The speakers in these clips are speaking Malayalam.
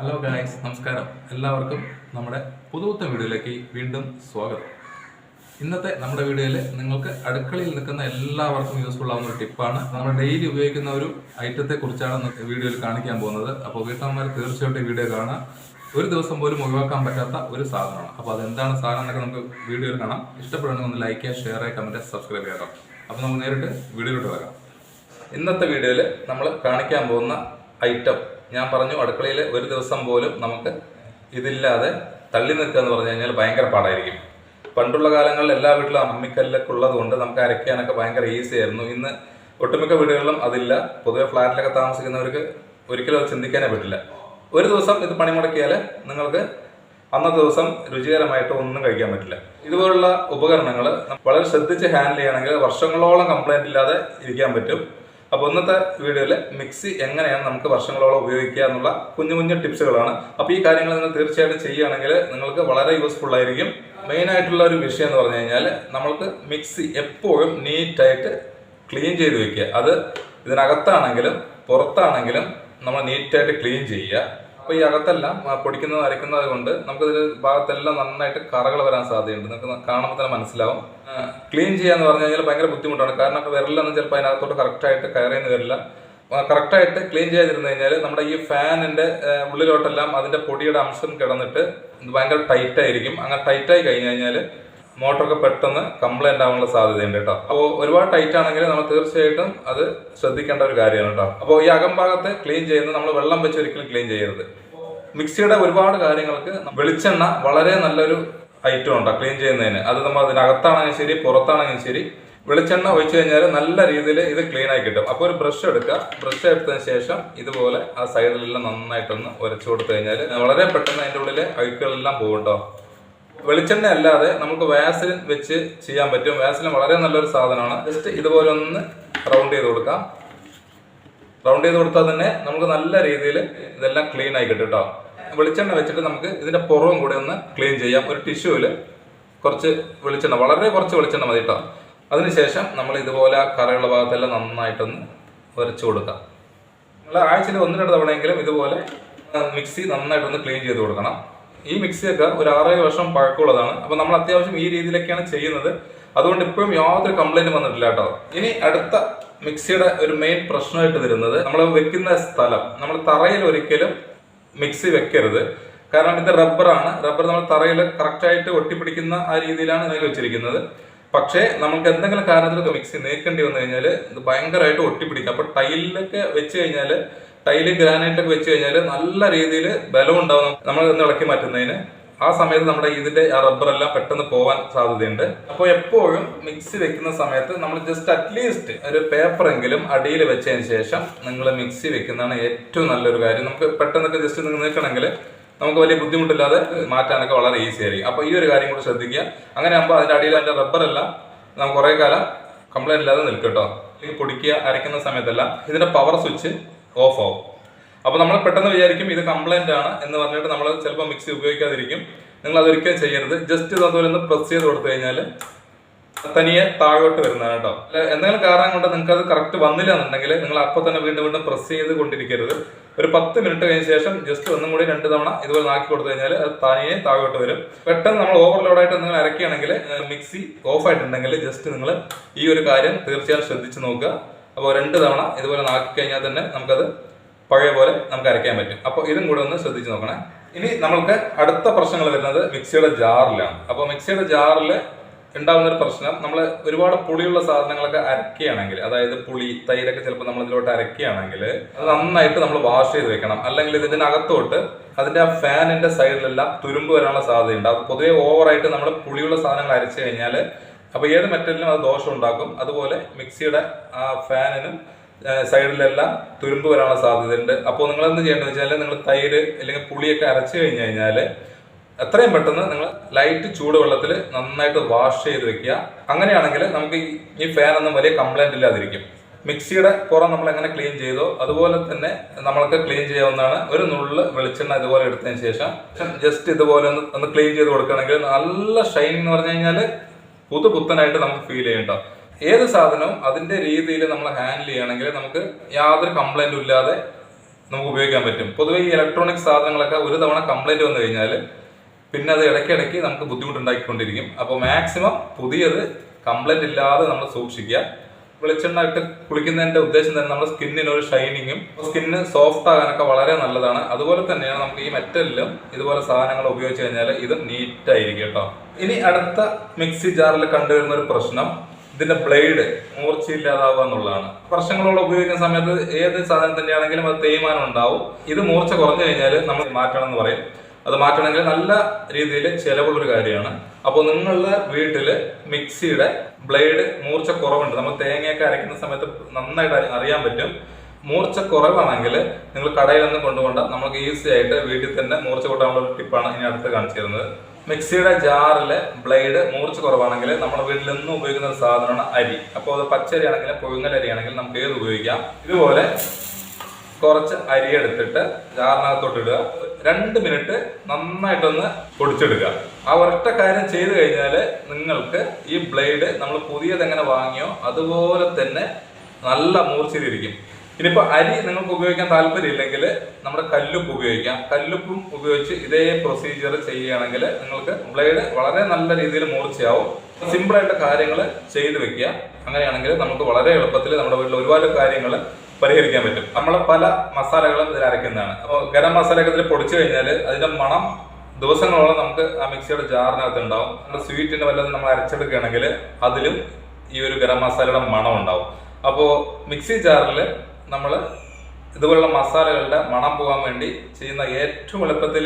ഹലോ ഗായ്സ് നമസ്കാരം. എല്ലാവർക്കും നമ്മുടെ പുതുപുത്തൻ വീഡിയോയിലേക്ക് വീണ്ടും സ്വാഗതം. ഇന്നത്തെ നമ്മുടെ വീഡിയോയിൽ നിങ്ങൾക്ക് അടുക്കളയിൽ നിൽക്കുന്ന എല്ലാവർക്കും യൂസ്ഫുൾ ആവുന്ന ഒരു ടിപ്പാണ് നമ്മൾ ഡെയിലി ഉപയോഗിക്കുന്ന ഒരു ഐറ്റത്തെ കുറിച്ചാണ് വീഡിയോയിൽ കാണിക്കാൻ പോകുന്നത്. അപ്പോൾ വീട്ടമ്മമാർ തീർച്ചയായിട്ടും വീഡിയോ കാണാം ഒരു ദിവസം പോലും ഒഴിവാക്കാൻ പറ്റാത്ത ഒരു സാധനമാണ്. അപ്പോൾ അതെന്താണ് സാധനം എന്നൊക്കെ നമുക്ക് വീഡിയോയിൽ കാണാം. ഇഷ്ടപ്പെടുകയാണെങ്കിൽ ഒന്ന് ലൈക്ക് ചെയ്യുക ഷെയർ ചെയ്യുക കമന്റ് സബ്സ്ക്രൈബ് ചെയ്യാം അപ്പോൾ നമുക്ക് നേരിട്ട് വീഡിയോയിലോട്ട് വരാം. ഇന്നത്തെ വീഡിയോയിൽ നമ്മൾ കാണിക്കാൻ പോകുന്ന ഐറ്റം ഞാൻ പറഞ്ഞു അടുക്കളയിൽ ഒരു ദിവസം പോലും നമുക്ക് ഇതില്ലാതെ തള്ളി നിൽക്കുക എന്ന് പറഞ്ഞു കഴിഞ്ഞാൽ ഭയങ്കര പാടായിരിക്കും. പണ്ടുള്ള കാലങ്ങളിൽ എല്ലാ വീട്ടിലും അമ്മിക്കല്ലൊക്കെ ഉള്ളത് കൊണ്ട് നമുക്ക് അരയ്ക്കാനൊക്കെ ഭയങ്കര ഈസി ആയിരുന്നു. ഇന്ന് ഒട്ടുമിക്ക വീടുകളിലും അതില്ല. പൊതുവെ ഫ്ലാറ്റിലൊക്കെ താമസിക്കുന്നവർക്ക് ഒരിക്കലും അത് ചിന്തിക്കാനേ പറ്റില്ല. ഒരു ദിവസം ഇത് പണിമുടക്കിയാൽ നിങ്ങൾക്ക് അന്നത്തെ ദിവസം രുചികരമായിട്ട് ഒന്നും കഴിക്കാൻ പറ്റില്ല. ഇതുപോലുള്ള ഉപകരണങ്ങൾ വളരെ ശ്രദ്ധിച്ച് ഹാൻഡിൽ ചെയ്യണമെങ്കിൽ വർഷങ്ങളോളം കംപ്ലൈന്റ് ഇല്ലാതെ ഇരിക്കാൻ പറ്റും. അപ്പോൾ ഇന്നത്തെ വീഡിയോയിൽ മിക്സി എങ്ങനെയാണ് നമുക്ക് വർഷങ്ങളോളം ഉപയോഗിക്കുക എന്നുള്ള കുഞ്ഞു കുഞ്ഞു ടിപ്സുകളാണ്. അപ്പോൾ ഈ കാര്യങ്ങൾ നിങ്ങൾ തീർച്ചയായിട്ടും ചെയ്യുകയാണെങ്കിൽ നിങ്ങൾക്ക് വളരെ യൂസ്ഫുൾ ആയിരിക്കും. മെയിൻ ആയിട്ടുള്ള ഒരു വിഷയം എന്ന് പറഞ്ഞു കഴിഞ്ഞാൽ നമ്മൾക്ക് മിക്സി എപ്പോഴും നീറ്റായിട്ട് ക്ലീൻ ചെയ്ത് വെക്കുക. അത് ഇതിനകത്താണെങ്കിലും പുറത്താണെങ്കിലും നമ്മൾ നീറ്റായിട്ട് ക്ലീൻ ചെയ്യുക. അപ്പോൾ ഈ അകത്തല്ല പൊടിക്കുന്നത് അരക്കുന്നത് കൊണ്ട് നമുക്ക് ഇതിൽ ഭാഗത്തെല്ലാം നന്നായിട്ട് കറകൾ വരാൻ സാധ്യതയുണ്ട്. നമുക്ക് കാണുമ്പോൾ തന്നെ മനസ്സിലാവും. ക്ലീൻ ചെയ്യാന്ന് പറഞ്ഞു കഴിഞ്ഞാൽ ഭയങ്കര ബുദ്ധിമുട്ടാണ്. കാരണം ഇപ്പോൾ വിരലൊന്നും ചിലപ്പോൾ അതിനകത്തോട്ട് കറക്റ്റായിട്ട് കയറിയെന്ന് വരില്ല. കറക്റ്റായിട്ട് ക്ലീൻ ചെയ്തിരുന്നു കഴിഞ്ഞാൽ നമ്മുടെ ഈ ഫാനിന്റെ ഉള്ളിലോട്ടെല്ലാം അതിന്റെ പൊടിയുടെ അംശം കിടന്നിട്ട് ഭയങ്കര ടൈറ്റ് ആയിരിക്കും അങ്ങനെ ടൈറ്റായി കഴിഞ്ഞു കഴിഞ്ഞാൽ മോട്ടറൊക്കെ പെട്ടെന്ന് കംപ്ലൈന്റ് ആവാനുള്ള സാധ്യതയുണ്ട് കേട്ടോ. അപ്പോൾ ഒരുപാട് ടൈറ്റ് ആണെങ്കിൽ നമ്മൾ തീർച്ചയായിട്ടും അത് ശ്രദ്ധിക്കേണ്ട ഒരു കാര്യമാണ് കേട്ടോ. അപ്പോൾ ഈ അകംഭാഗത്ത് ക്ലീൻ ചെയ്യുന്നത് നമ്മൾ വെള്ളം വെച്ച് ഒരിക്കലും ക്ലീൻ ചെയ്യരുത്. മിക്സിയുടെ ഒരുപാട് കാര്യങ്ങൾക്ക് വെളിച്ചെണ്ണ വളരെ നല്ലൊരു ഐറ്റം ഉണ്ടോ ക്ലീൻ ചെയ്യുന്നതിന്. അത് നമ്മൾ അതിനകത്താണെങ്കിലും ശരി പുറത്താണെങ്കിലും ശരി വെളിച്ചെണ്ണ ഒഴിച്ച് കഴിഞ്ഞാൽ നല്ല രീതിയിൽ ഇത് ക്ലീൻ ആയി കിട്ടും. അപ്പോൾ ഒരു ബ്രഷ് എടുക്കുക. ബ്രഷ് എടുത്തതിന് ശേഷം ഇതുപോലെ ആ സൈഡിലെല്ലാം നന്നായിട്ടൊന്ന് ഉരച്ചു കൊടുത്തു കഴിഞ്ഞാൽ വളരെ പെട്ടെന്ന് അതിന്റെ ഉള്ളിലെ അഴുക്കുകളെല്ലാം പോകും കേട്ടോ. വെളിച്ചെണ്ണ അല്ലാതെ നമുക്ക് വാസലിൻ വെച്ച് ചെയ്യാൻ പറ്റും. വാസലിൻ വളരെ നല്ലൊരു സാധനമാണ്. ജസ്റ്റ് ഇതുപോലെ ഒന്ന് റൗണ്ട് ചെയ്ത് കൊടുക്കാം. റൗണ്ട് ചെയ്ത് കൊടുത്താൽ തന്നെ നമുക്ക് നല്ല രീതിയിൽ ഇതെല്ലാം ക്ലീൻ ആയി കിട്ടും കേട്ടോ. വെളിച്ചെണ്ണ വെച്ചിട്ട് നമുക്ക് ഇതിന്റെ പുറവും കൂടെ ഒന്ന് ക്ലീൻ ചെയ്യാം. ഒരു ടിഷ്യൂവിൽ കുറച്ച് വെളിച്ചെണ്ണ വളരെ കുറച്ച് വെളിച്ചെണ്ണ മതി കേട്ടോ. അതിനുശേഷം നമ്മൾ ഇതുപോലെ കറയുള്ള ഭാഗത്തെല്ലാം നന്നായിട്ടൊന്ന് വരച്ചു കൊടുക്കാം. നിങ്ങൾ ആഴ്ചയിൽ ഒന്ന് രണ്ട് തവണയെങ്കിലും ഇതുപോലെ മിക്സി നന്നായിട്ടൊന്ന് ക്ലീൻ ചെയ്ത് കൊടുക്കണം. ഈ മിക്സിയൊക്കെ ഒരു ആറേഴ് വർഷം പഴക്കമുള്ളതാണ്. അപ്പോൾ നമ്മൾ അത്യാവശ്യം ഈ രീതിയിലൊക്കെയാണ് ചെയ്യുന്നത്. അതുകൊണ്ട് ഇപ്പോഴും യാതൊരു കംപ്ലൈന്റ് വന്നിട്ടില്ല കേട്ടോ. ഇനി അടുത്ത മിക്സിയുടെ ഒരു മെയിൻ പ്രശ്നമായിട്ട് വരുന്നത് നമ്മൾ വെക്കുന്ന സ്ഥലം. നമ്മൾ തറയിൽ ഒരിക്കലും മിക്സി വെക്കരുത്. കാരണം ഇത് റബ്ബറാണ് റബ്ബർ നമ്മൾ തറയിൽ കറക്റ്റായിട്ട് ഒട്ടിപ്പിടിക്കുന്ന ആ രീതിയിലാണ് ഇതിൽ വെച്ചിരിക്കുന്നത്. പക്ഷേ നമുക്ക് എന്തെങ്കിലും കാരണത്തിൽ മിക്സി നീക്കേണ്ടി വന്നു കഴിഞ്ഞാൽ ഇത് ഭയങ്കരമായിട്ട് ഒട്ടിപ്പിടിക്കും. അപ്പോൾ ടൈലിലൊക്കെ വെച്ച് കഴിഞ്ഞാൽ ടൈൽ ഗ്രാനൈറ്റ് ഒക്കെ വെച്ച് കഴിഞ്ഞാൽ നല്ല രീതിയിൽ ബലം ഉണ്ടാവും നമ്മൾ ഇളക്കി മാറ്റുന്നതിന്. ആ സമയത്ത് നമ്മുടെ ഇതിന്റെ ആ റബ്ബർ എല്ലാം പെട്ടെന്ന് പോവാൻ സാധ്യതയുണ്ട്. അപ്പോൾ എപ്പോഴും മിക്സി വെക്കുന്ന സമയത്ത് നമ്മൾ ജസ്റ്റ് അറ്റ്ലീസ്റ്റ് ഒരു പേപ്പർ എങ്കിലും അടിയിൽ വെച്ചതിന് ശേഷം നിങ്ങൾ മിക്സി വെക്കുന്നതാണ് ഏറ്റവും നല്ലൊരു കാര്യം. നമുക്ക് പെട്ടെന്നൊക്കെ ജസ്റ്റ് നിങ്ങൾ നിൽക്കണമെങ്കിൽ നമുക്ക് വലിയ ബുദ്ധിമുട്ടില്ലാതെ മാറ്റാനൊക്കെ വളരെ ഈസി ആയിരിക്കും. അപ്പോൾ ഈ ഒരു കാര്യം കൂടി ശ്രദ്ധിക്കുക. അങ്ങനെ ആകുമ്പോൾ അതിന്റെ അടിയിൽ അതിന്റെ റബ്ബറെല്ലാം നമുക്ക് കുറേ കാലം കംപ്ലൈന്റ് ഇല്ലാതെ നിൽക്കും കേട്ടോ. പൊടിക്കുക അരയ്ക്കുന്ന സമയത്തല്ല ഇതിന്റെ പവർ സ്വിച്ച് ഓഫ് ആവും. അപ്പോൾ നമ്മൾ പെട്ടെന്ന് വിചാരിക്കും ഇത് കംപ്ലൈന്റ് ആണ് എന്ന് പറഞ്ഞിട്ട് നമ്മൾ ചിലപ്പോൾ മിക്സി ഉപയോഗിക്കാതിരിക്കും. നിങ്ങൾ അതൊരിക്കലും ചെയ്യരുത്. ജസ്റ്റ് അതുപോലെ ഒന്ന് പ്രസ് ചെയ്ത് കൊടുത്തു കഴിഞ്ഞാൽ തനിയെ താഴോട്ട് വരുന്നതാണ് കേട്ടോ എന്തെങ്കിലും കാരണം കൊണ്ട് നിങ്ങൾക്ക് അത് കറക്റ്റ് വന്നില്ല എന്നുണ്ടെങ്കിൽ നിങ്ങൾ അപ്പോൾ തന്നെ വീണ്ടും വീണ്ടും പ്രസ് ചെയ്ത് കൊണ്ടിരിക്കരുത്. ഒരു പത്ത് മിനിറ്റ് കഴിഞ്ഞ ശേഷം ജസ്റ്റ് ഒന്നും കൂടി രണ്ട് തവണ ഇതുപോലെ നാക്കി കൊടുത്തു കഴിഞ്ഞാൽ അത് തനിയെ താഴോട്ട് വരും. പെട്ടെന്ന് നമ്മൾ ഓവർലോഡായിട്ട് നിങ്ങൾ അരക്കുകയാണെങ്കിൽ മിക്സി ഓഫ് ആയിട്ടുണ്ടെങ്കിൽ ജസ്റ്റ് നിങ്ങൾ ഈ ഒരു കാര്യം തീർച്ചയായും ശ്രദ്ധിച്ച് നോക്കുക. അപ്പോൾ രണ്ട് തവണ ഇതുപോലെ നാക്കി കഴിഞ്ഞാൽ തന്നെ നമുക്കത് പഴയ പോലെ നമുക്ക് അരയ്ക്കാൻ പറ്റും. അപ്പോൾ ഇതും കൂടെ ഒന്ന് ശ്രദ്ധിച്ച് നോക്കണേ. ഇനി നമ്മൾക്ക് അടുത്ത പ്രശ്നങ്ങൾ വരുന്നത് മിക്സിയുടെ ജാറിലാണ്. അപ്പോൾ മിക്സിയുടെ ജാറിൽ ഉണ്ടാകുന്ന ഒരു പ്രശ്നം നമ്മൾ ഒരുപാട് പുളിയുള്ള സാധനങ്ങളൊക്കെ അരക്കുകയാണെങ്കിൽ അതായത് പുളി തൈരൊക്കെ ചിലപ്പോൾ നമ്മൾ ഇതിലോട്ട് അരക്കുകയാണെങ്കിൽ അത് നന്നായിട്ട് നമ്മൾ വാഷ് ചെയ്ത് വെക്കണം. അല്ലെങ്കിൽ ഇതിന്റെ അകത്തോട്ട് അതിന്റെ ആ ഫാനിന്റെ സൈഡിലെല്ലാം തുരുമ്പ് വരാനുള്ള സാധ്യതയുണ്ട്. അത് പൊതുവേ ഓവറായിട്ട് നമ്മൾ പുളിയുള്ള സാധനങ്ങൾ അരച്ചു കഴിഞ്ഞാൽ അപ്പോൾ ഏത് മെറ്റലിനും അത് ദോഷം ഉണ്ടാക്കും. അതുപോലെ മിക്സിയുടെ ആ ഫാനിനും സൈഡിലെല്ലാം തുരുമ്പ് വരാനുള്ള സാധ്യതയുണ്ട്. അപ്പോൾ നിങ്ങൾ എന്ത് ചെയ്യേണ്ടത് വെച്ചാൽ നിങ്ങൾ തൈര് അല്ലെങ്കിൽ പുളിയൊക്കെ അരച്ച് കഴിഞ്ഞ് കഴിഞ്ഞാൽ എത്രയും പെട്ടെന്ന് നിങ്ങൾ ലൈറ്റ് ചൂടുവെള്ളത്തിൽ നന്നായിട്ട് വാഷ് ചെയ്ത് വെക്കുക. അങ്ങനെയാണെങ്കിൽ നമുക്ക് ഈ- ഫാനൊന്നും വലിയ കംപ്ലൈന്റ് ഇല്ലാതിരിക്കും. മിക്സിയുടെ പുറം നമ്മൾ എങ്ങനെ ക്ലീൻ ചെയ്തോ അതുപോലെ തന്നെ നമ്മൾക്ക് ക്ലീൻ ചെയ്യാവുന്നതാണ് ഒരു നുള്ള് വെളിച്ചെണ്ണ ഇതുപോലെ എടുത്തതിന് ശേഷം. ജസ്റ്റ് ഇതുപോലെ ഒന്ന് ഒന്ന് ക്ലീൻ ചെയ്ത് കൊടുക്കുകയാണെങ്കിൽ നല്ല ഷൈൻ എന്ന് പറഞ്ഞു കഴിഞ്ഞാൽ പുതു പുത്തനായിട്ട് നമുക്ക് ഫീൽ ചെയ്യണ്ട. ഏത് സാധനവും അതിന്റെ രീതിയിൽ നമ്മൾ ഹാൻഡിൽ ചെയ്യണമെങ്കിൽ നമുക്ക് യാതൊരു കംപ്ലൈന്റും ഇല്ലാതെ നമുക്ക് ഉപയോഗിക്കാൻ പറ്റും. പൊതുവെ ഈ ഇലക്ട്രോണിക് സാധനങ്ങളൊക്കെ ഒരു തവണ കംപ്ലൈന്റ് വന്നു കഴിഞ്ഞാൽ പിന്നെ അത് ഇടയ്ക്കിടയ്ക്ക് നമുക്ക് ബുദ്ധിമുട്ടുണ്ടാക്കിക്കൊണ്ടിരിക്കും. അപ്പോൾ മാക്സിമം പുതിയത് കംപ്ലൈന്റ് ഇല്ലാതെ നമ്മൾ സൂക്ഷിക്കുക. വെളിച്ചെണ്ണ ഇട്ട് കുളിക്കുന്നതിന്റെ ഉദ്ദേശം തന്നെ നമ്മുടെ സ്കിന്നിന് ഒരു ഷൈനിങ്ങും സ്കിന്ന് സോഫ്റ്റ് ആകാനൊക്കെ വളരെ നല്ലതാണ്. അതുപോലെ തന്നെയാണ് നമുക്ക് ഈ മെറ്റലിലും ഇതുപോലെ സാധനങ്ങൾ ഉപയോഗിച്ച് കഴിഞ്ഞാൽ ഇത് നീറ്റായിരിക്കും കേട്ടോ. ഇനി അടുത്ത മിക്സി ജാറിൽ കണ്ടുവരുന്ന ഒരു പ്രശ്നം ഇതിന്റെ ബ്ലേഡ് മൂർച്ചയില്ലാതാവുക എന്നുള്ളതാണ്. വർഷങ്ങളോളം ഉപയോഗിക്കുന്ന സമയത്ത് ഏത് സാധനം തന്നെയാണെങ്കിലും അത് തേയ്മാനം ഉണ്ടാവും. ഇത് മൂർച്ച കുറഞ്ഞു കഴിഞ്ഞാൽ നമ്മൾ മാറ്റണം എന്ന് പറയും. അത് മാറ്റണമെങ്കിൽ നല്ല രീതിയിൽ ചിലവുള്ളൊരു കാര്യമാണ്. അപ്പോൾ നിങ്ങളുടെ വീട്ടിൽ മിക്സിയുടെ ബ്ലേഡ് മൂർച്ച കുറവുണ്ട്. നമ്മൾ തേങ്ങയൊക്കെ അരയ്ക്കുന്ന സമയത്ത് നന്നായിട്ട് അറിയാൻ പറ്റും. മൂർച്ച കുറവാണെങ്കിൽ നിങ്ങൾ കടയിൽ നിന്ന് കൊണ്ടുപോകണ്ട. നമുക്ക് ഈസി ആയിട്ട് വീട്ടിൽ തന്നെ മൂർച്ച കൂട്ടാനുള്ള ടിപ്പാണ് ഇനി അടുത്ത് കാണിച്ചു തരുന്നത്. മിക്സിയുടെ ജാറിൽ ബ്ലേഡ് മൂർച്ച കുറവാണെങ്കിൽ നമ്മൾ വീട്ടിൽ നിന്ന് ഉപയോഗിക്കുന്ന ഒരു സാധനമാണ് അരി. അപ്പോൾ അത് പച്ചരി ആണെങ്കിലും പുഴുങ്ങലരി ആണെങ്കിലും നമുക്ക് ഏത് ഉപയോഗിക്കാം? ഇതുപോലെ കുറച്ച് അരി എടുത്തിട്ട് ജാറിനകത്തോട്ട് ഇടുക രണ്ട് മിനിറ്റ് നന്നായിട്ടൊന്ന് പൊടിച്ചെടുക്കുക. ആ ഒരൊറ്റ കാര്യം ചെയ്തു കഴിഞ്ഞാൽ നിങ്ങൾക്ക് ഈ ബ്ലേഡ് നമ്മൾ പുതിയത് എങ്ങനെ വാങ്ങിയോ അതുപോലെ തന്നെ നല്ല മൂർച്ചയിലിരിക്കും. ഇനിയിപ്പോ അരി നിങ്ങൾക്ക് ഉപയോഗിക്കാൻ താല്പര്യമില്ലെങ്കിൽ നമ്മുടെ കല്ലുപ്പ് ഉപയോഗിക്കാം. കല്ലുപ്പും ഉപയോഗിച്ച് ഇതേ പ്രൊസീജിയർ ചെയ്യുകയാണെങ്കിൽ നിങ്ങൾക്ക് ബ്ലേഡ് വളരെ നല്ല രീതിയിൽ മൂർച്ചയാവും. സിമ്പിളായിട്ട് കാര്യങ്ങൾ ചെയ്തു വെക്കുക. അങ്ങനെയാണെങ്കിൽ നമുക്ക് വളരെ എളുപ്പത്തിൽ നമ്മുടെ വീട്ടിൽ ഒരുപാട് കാര്യങ്ങൾ പരിഹരിക്കാൻ പറ്റും. നമ്മൾ പല മസാലകളും ഇതിൽ അരയ്ക്കുന്നതാണ്. അപ്പോൾ ഗരം മസാലയൊക്കെ ഇതിൽ പൊടിച്ചു കഴിഞ്ഞാൽ അതിന്റെ മണം ദിവസങ്ങളോളം നമുക്ക് ആ മിക്സിയുടെ ജാറിനകത്ത് ഉണ്ടാവും. നമ്മുടെ സ്വീറ്റിന് വല്ലതും നമ്മൾ അരച്ചെടുക്കുകയാണെങ്കിൽ അതിലും ഈ ഒരു ഗരം മസാലയുടെ മണം ഉണ്ടാവും അപ്പോൾ മിക്സി ജാറിൽ നമ്മൾ ഇതുപോലുള്ള മസാലകളുടെ മണം പോകാൻ വേണ്ടി ചെയ്യുന്ന ഏറ്റവും എളുപ്പത്തിൽ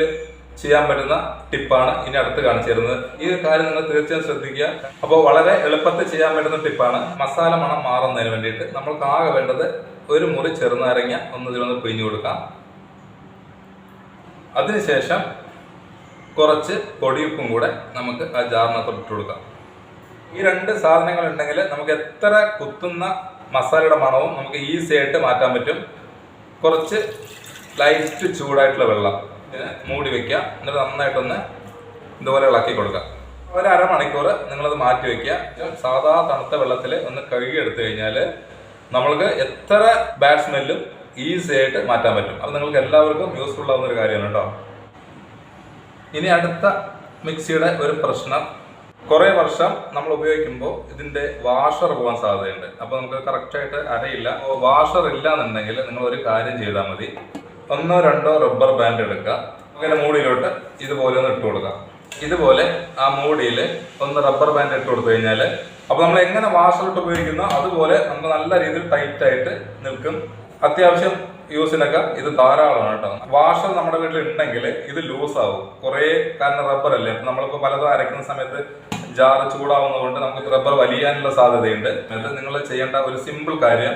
ചെയ്യാൻ പറ്റുന്ന ടിപ്പാണ് ഇനി അടുത്ത് കാണിച്ചു തരുന്നത്. ഈ കാര്യം നിങ്ങൾ തീർച്ചയായും ശ്രദ്ധിക്കുക. അപ്പോൾ വളരെ എളുപ്പത്തിൽ ചെയ്യാൻ പറ്റുന്ന ടിപ്പാണ് മസാല മണം മാറുന്നതിന് വേണ്ടിയിട്ട് നമ്മൾക്ക് ആകെ വേണ്ടത് ഒരു മുറി ചെറുനാരങ്ങ ഒന്ന് ഇതിലൊന്ന് പിഴിഞ്ഞു കൊടുക്കാം. അതിനുശേഷം കുറച്ച് പൊടിയുപ്പും കൂടെ നമുക്ക് ആ ജാറിനകത്തോട്ട് കൊടുക്കാം. ഈ രണ്ട് സാധനങ്ങൾ ഉണ്ടെങ്കിൽ നമുക്ക് എത്ര കുത്തുന്ന മസാലയുടെ മണവും നമുക്ക് ഈസി ആയിട്ട് മാറ്റാൻ പറ്റും. കുറച്ച് ലൈറ്റ് ചൂടായിട്ടുള്ള വെള്ളം ഇതിന് മൂടി വെക്കുക. എന്നിട്ട് നന്നായിട്ടൊന്ന് ഇതുപോലെ ഇളക്കി കൊടുക്കുക. ഒരു അരമണിക്കൂർ നിങ്ങളത് മാറ്റി വെക്കുക. സാധാ തണുത്ത വെള്ളത്തിൽ ഒന്ന് കഴുകി എടുത്തു കഴിഞ്ഞാൽ നമ്മൾക്ക് എത്ര ബാഡ് സ്മെല്ലും ഈസി ആയിട്ട് മാറ്റാൻ പറ്റും. അത് നിങ്ങൾക്ക് എല്ലാവർക്കും യൂസ്ഫുൾ ആവുന്ന ഒരു കാര്യമാണ് കേട്ടോ. ഇനി അടുത്ത മിക്സിയുടെ ഒരു പ്രശ്നം. കുറെ വർഷം നമ്മൾ ഉപയോഗിക്കുമ്പോൾ ഇതിന്റെ വാഷർ പോകാൻ സാധ്യതയുണ്ട്. അപ്പോൾ നമുക്ക് കറക്റ്റ് ആയിട്ട് അപ്പോൾ വാഷർ ഇല്ല എന്നുണ്ടെങ്കിൽ നിങ്ങൾ ഒരു കാര്യം ചെയ്താൽ മതി. ഒന്നോ രണ്ടോ റബ്ബർ ബാൻഡ് എടുക്കുക. അങ്ങനെ മൂടിയിലോട്ട് ഇതുപോലെ ഒന്ന് ഇട്ട് കൊടുക്കുക. ഇതുപോലെ ആ മൂടിയിൽ ഒന്ന് റബ്ബർ ബാൻഡ് ഇട്ട് കൊടുത്തു കഴിഞ്ഞാൽ അപ്പൊ നമ്മൾ എങ്ങനെ വാഷറിട്ട് ഉപയോഗിക്കുന്നോ അതുപോലെ നമുക്ക് നല്ല രീതിയിൽ ടൈറ്റ് ആയിട്ട് നിൽക്കും. അത്യാവശ്യം യൂസിനൊക്കെ ഇത് ധാരാളമാണ് കേട്ടോ. വാഷർ നമ്മുടെ വീട്ടിൽ ഉണ്ടെങ്കിൽ ഇത് ലൂസ് ആവും. കുറേ കാരണം റബ്ബർ അല്ലേ? നമ്മളിപ്പോൾ നമ്മളിപ്പോ പലതും അരയ്ക്കുന്ന സമയത്ത് ജാറ് ചൂടാവുന്നതുകൊണ്ട് നമുക്ക് റബ്ബർ വലിയാനുള്ള സാധ്യതയുണ്ട്. അത് നിങ്ങൾ ചെയ്യേണ്ട ഒരു സിമ്പിൾ കാര്യം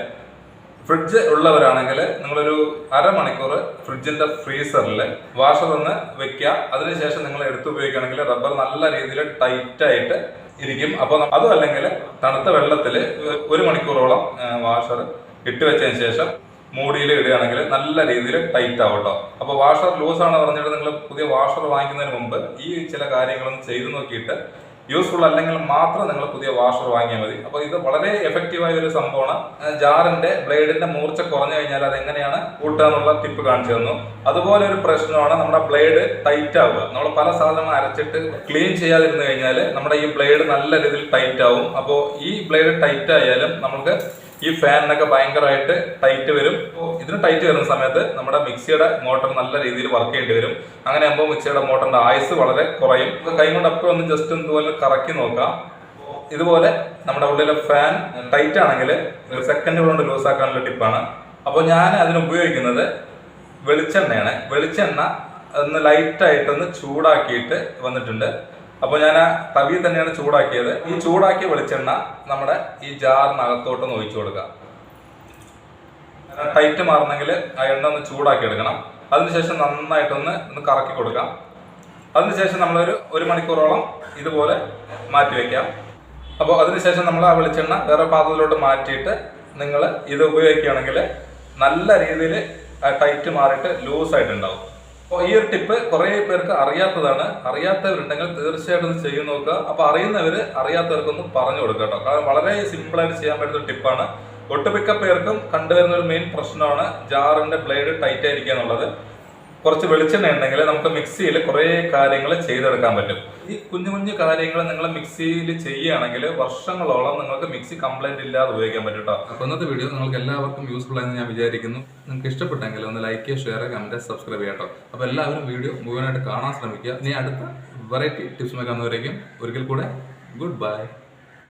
ഫ്രിഡ്ജ് ഉള്ളവരാണെങ്കിൽ നിങ്ങളൊരു അരമണിക്കൂർ ഫ്രിഡ്ജിന്റെ ഫ്രീസറിൽ വാഷർ ഒന്ന് വെക്കുക. അതിനുശേഷം നിങ്ങൾ എടുത്തു ഉപയോഗിക്കുകയാണെങ്കിൽ റബ്ബർ നല്ല രീതിയിൽ ടൈറ്റായിട്ട് ഇരിക്കും. അപ്പോൾ അതും അല്ലെങ്കിൽ തണുത്ത വെള്ളത്തിൽ ഒരു മണിക്കൂറോളം വാഷർ ഇട്ട് വെച്ചതിന് ശേഷം മൂടിയിൽ ഇടുകയാണെങ്കിൽ നല്ല രീതിയിൽ ടൈറ്റ് ആവും കേട്ടോ അപ്പോൾ വാഷർ ആണെന്ന് പറഞ്ഞിട്ട് നിങ്ങൾ പുതിയ വാഷർ വാങ്ങിക്കുന്നതിന് മുമ്പ് ഈ ചില കാര്യങ്ങളൊന്നും ചെയ്തു നോക്കിയിട്ട് യൂസ്ഫുൾ അല്ലെങ്കിൽ മാത്രം നിങ്ങൾ പുതിയ വാഷർ വാങ്ങിയാൽ മതി. അപ്പോൾ ഇത് വളരെ എഫക്റ്റീവായ ഒരു സംഭവമാണ് ജാറിന്റെ ബ്ലേഡിന്റെ മൂർച്ച കുറഞ്ഞു കഴിഞ്ഞാൽ അത് എങ്ങനെയാണ് കൂട്ടുക എന്നുള്ള ടിപ്പ് കാണിച്ചു തന്നു. അതുപോലെ ഒരു പ്രശ്നമാണ് നമ്മുടെ ബ്ലേഡ് ടൈറ്റ് ആവുക. നമ്മൾ പല സാധനങ്ങൾ അരച്ചിട്ട് ക്ലീൻ ചെയ്യാതിരുന്നു കഴിഞ്ഞാൽ നമ്മുടെ ഈ ബ്ലേഡ് നല്ല രീതിയിൽ ടൈറ്റ് ആവും. അപ്പോൾ ഈ ബ്ലേഡ് ടൈറ്റ് ആയാലും നമുക്ക് ഈ ഫാനിനൊക്കെ ഭയങ്കരമായിട്ട് ടൈറ്റ് വരും. ഇതിന് ടൈറ്റ് വരുന്ന സമയത്ത് നമ്മുടെ മിക്സിയുടെ മോട്ടർ നല്ല രീതിയിൽ വർക്ക് ചെയ്യേണ്ടി വരും. അങ്ങനെ ആകുമ്പോൾ മിക്സിയുടെ മോട്ടറിന്റെ ആയുസ് വളരെ കുറയും. കൈ കൊണ്ട് അപ്പോൾ ഒന്ന് ജസ്റ്റ് ഇതുപോലെ കറക്കി നോക്കാം. ഇതുപോലെ നമ്മുടെ ഉള്ളിലെ ഫാൻ ടൈറ്റ് ആണെങ്കിൽ ഒരു സെക്കൻഡ് കൊണ്ട് ലൂസ് ആക്കാനുള്ള ടിപ്പാണ് അപ്പോൾ ഞാൻ അതിന് ഉപയോഗിക്കുന്നത് വെളിച്ചെണ്ണയാണ്. വെളിച്ചെണ്ണ ഒന്ന് ലൈറ്റായിട്ടൊന്ന് ചൂടാക്കിയിട്ട് വന്നിട്ടുണ്ട്. അപ്പോൾ ഞാൻ ആ തവിയിൽ തന്നെയാണ് ചൂടാക്കിയത്. ഈ ചൂടാക്കിയ വെളിച്ചെണ്ണ നമ്മുടെ ഈ ജാറിനകത്തോട്ടൊന്ന് ഒഴിച്ചു കൊടുക്കുക ടൈറ്റ് മാറണമെങ്കിൽ ആ എണ്ണ ഒന്ന് ചൂടാക്കി എടുക്കണം. അതിനുശേഷം നന്നായിട്ടൊന്ന് ഒന്ന് കറക്കി കൊടുക്കാം. അതിനുശേഷം നമ്മളൊരു ഒരു മണിക്കൂറോളം ഇതുപോലെ മാറ്റി വെക്കാം. അപ്പോൾ അതിനുശേഷം നമ്മൾ ആ വെളിച്ചെണ്ണ വേറെ പാത്രത്തിലോട്ട് മാറ്റിയിട്ട് നിങ്ങൾ ഇത് ഉപയോഗിക്കുകയാണെങ്കിൽ നല്ല രീതിയിൽ ടൈറ്റ് മാറിയിട്ട് ലൂസ് ആയിട്ടുണ്ടാവും അപ്പോൾ ഈ ഒരു ടിപ്പ് കുറേ പേർക്ക് അറിയാത്തതാണ്. അറിയാത്തവരുണ്ടെങ്കിൽ തീർച്ചയായിട്ടും ചെയ്തു നോക്കുക. അപ്പോൾ അറിയുന്നവർ അറിയാത്തവർക്കൊന്ന് പറഞ്ഞു കൊടുക്കുക കേട്ടോ. കാരണം വളരെ സിമ്പിളായിട്ട് ചെയ്യാൻ പറ്റുന്ന ടിപ്പാണ്. ഒട്ടുമിക്ക പേർക്കും കണ്ടുവരുന്ന ഒരു മെയിൻ പ്രശ്നമാണ് ജാറിന്റെ ബ്ലേഡ് ടൈറ്റ് ആയിരിക്കുക എന്നുള്ളത്. കുറച്ച് വെളിച്ചെണ്ണ ഉണ്ടെങ്കിൽ നമുക്ക് മിക്സിയിൽ കുറേ കാര്യങ്ങൾ ചെയ്തെടുക്കാൻ പറ്റും. ഈ കുഞ്ഞു കുഞ്ഞു കാര്യങ്ങൾ നിങ്ങൾ മിക്സിയിൽ ചെയ്യുകയാണെങ്കിൽ വർഷങ്ങളോളം നിങ്ങൾക്ക് മിക്സി കംപ്ലൈന്റ് ഇല്ലാതെ ഉപയോഗിക്കാൻ പറ്റും കേട്ടോ അപ്പോൾ ഇന്നത്തെ വീഡിയോ നിങ്ങൾക്ക് എല്ലാവർക്കും യൂസ്ഫുൾ ആയെന്ന് ഞാൻ വിചാരിക്കുന്നു. നിങ്ങൾക്ക് ഇഷ്ടപ്പെട്ടെങ്കിൽ ഒന്ന് ലൈക്ക് ചെയ്യുക ഷെയർ കമന്റ് സബ്സ്ക്രൈബ് ചെയ്യാം കേട്ടോ അപ്പോൾ എല്ലാവരും വീഡിയോ മുഴുവനായിട്ട് കാണാൻ ശ്രമിക്കുക. ഇനി അടുത്ത വെറൈറ്റി ടിപ്സ് ടിപ്സുമായി കാണുന്നവരേക്കും ഒരിക്കൽ കൂടെ ഗുഡ് ബൈ